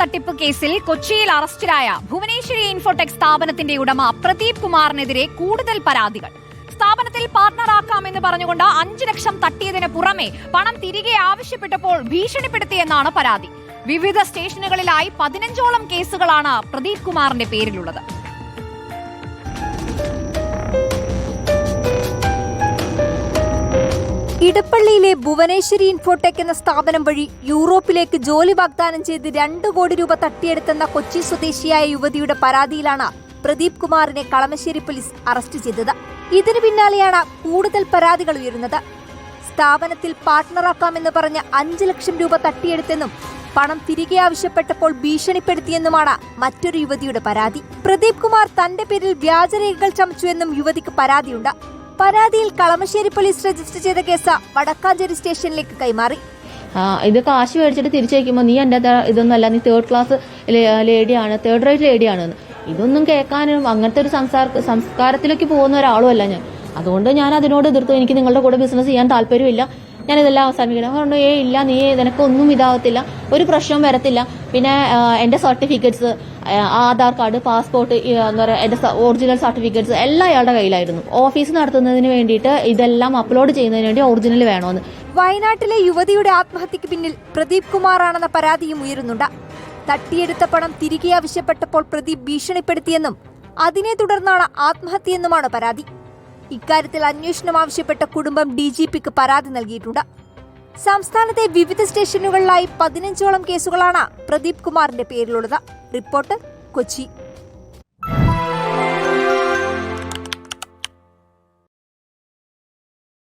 തട്ടിപ്പ് കേസിൽ കൊച്ചിയിൽ അറസ്റ്റിലായ ഭുവനേശ്വരി ഇൻഫോടെക് സ്ഥാപനത്തിന്റെ ഉടമ പ്രദീപ് കുമാറിനെതിരെ കൂടുതൽ പരാതികൾ. സ്ഥാപനത്തിൽ പാർട്ണറാക്കാമെന്ന് പറഞ്ഞുകൊണ്ട് അഞ്ചു ലക്ഷം തട്ടിയതിന് പുറമെ പണം തിരികെ ആവശ്യപ്പെട്ടപ്പോൾ ഭീഷണിപ്പെടുത്തിയെന്നാണ് പരാതി. വിവിധ സ്റ്റേഷനുകളിലായി പതിനഞ്ചോളം കേസുകളാണ് പ്രദീപ് കുമാറിന്റെ പേരിലുള്ളത്. ഇടപ്പള്ളിയിലെ ഭുവനേശ്വരി ഇൻഫോടെക് എന്ന സ്ഥാപനം വഴി യൂറോപ്പിലേക്ക് ജോലി വാഗ്ദാനം ചെയ്ത് രണ്ട് കോടി രൂപ തട്ടിയെടുത്തെന്ന കൊച്ചി സ്വദേശിയായ യുവതിയുടെ പരാതിയിലാണ് പ്രദീപ് കുമാറിനെ കളമശ്ശേരി പോലീസ് അറസ്റ്റ് ചെയ്തത്. ഇതിനു പിന്നാലെയാണ് കൂടുതൽ പരാതികൾ ഉയരുന്നത്. സ്ഥാപനത്തിൽ പാർട്ട്ണറാക്കാമെന്ന് പറഞ്ഞ് അഞ്ച് ലക്ഷം രൂപ തട്ടിയെടുത്തെന്നും പണം തിരികെ ആവശ്യപ്പെട്ടപ്പോൾ ഭീഷണിപ്പെടുത്തിയെന്നുമാണ് മറ്റൊരു യുവതിയുടെ പരാതി. പ്രദീപ് കുമാർ തന്റെ പേരിൽ വ്യാജരേഖകൾ ചമച്ചുവെന്നും യുവതിക്ക് പരാതിയുണ്ട്. പരാതിയിൽ കളമശ്ശേരി പോലീസ് രജിസ്റ്റർ ചെയ്ത കേസ് വടക്കാഞ്ചേരി സ്റ്റേഷനിലേക്ക് കൈമാറി. ഇത് കാശ് മേടിച്ചിട്ട് തിരിച്ചു വയ്ക്കുമ്പോൾ നീ എന്റെ ഇതൊന്നും ഇതൊന്നല്ല നീ തേർഡ് ക്ലാസ് ലേഡിയാണ് തേർഡ് റേറ്റ് ലേഡിയാണ് ഇതൊന്നും കേൾക്കാനും അങ്ങനത്തെ ഒരു സംസാര സംസ്കാരത്തിലേക്ക് പോകുന്ന ഒരാളുമല്ല ഞാൻ. അതുകൊണ്ട് ഞാൻ അതിനോട് എതിർത്തു. എനിക്ക് നിങ്ങളുടെ കൂടെ ബിസിനസ് ചെയ്യാൻ താല്പര്യമില്ല. ഞാൻ ഇതെല്ലാം അവസാനിപ്പിക്കണം പറഞ്ഞു ഏ ഇല്ല നീ നിനക്കൊന്നും ഇതാവത്തില്ല. ഒരു പ്രശ്നവും വരത്തില്ല. പിന്നെ എന്റെ സർട്ടിഫിക്കറ്റ്സ് ആധാർ കാർഡ് പാസ്പോർട്ട് എന്താ പറയുക എന്റെ ഒറിജിനൽ സർട്ടിഫിക്കറ്റ്സ് എല്ലാം അയാളുടെ കയ്യിലായിരുന്നു. ഓഫീസ് നടത്തുന്നതിന് വേണ്ടിയിട്ട് ഇതെല്ലാം അപ്ലോഡ് ചെയ്യുന്നതിന് വേണ്ടി ഒറിജിനൽ വേണമെന്ന് വയനാട്ടിലെ യുവതിയുടെ ആത്മഹത്യക്ക് പിന്നിൽ പ്രദീപ് കുമാറാണെന്ന പരാതിയും ഉയരുന്നുണ്ട്. തട്ടിയെടുത്ത പണം തിരികെ ആവശ്യപ്പെട്ടപ്പോൾ പ്രദീപ് ഭീഷണിപ്പെടുത്തിയെന്നും അതിനെ തുടർന്നാണ് ആത്മഹത്യയെന്നുമാണ് പരാതി. ഇക്കാര്യത്തിൽ അന്വേഷണം ആവശ്യപ്പെട്ട കുടുംബം ഡി ജി പിക്ക് പരാതി നൽകിയിട്ടുണ്ട്. സംസ്ഥാനത്തെ വിവിധ സ്റ്റേഷനുകളിലായി പതിനഞ്ചോളം കേസുകളാണ് പ്രദീപ് കുമാറിന്റെ പേരിലുള്ളത്. റിപ്പോർട്ട് കൊച്ചി.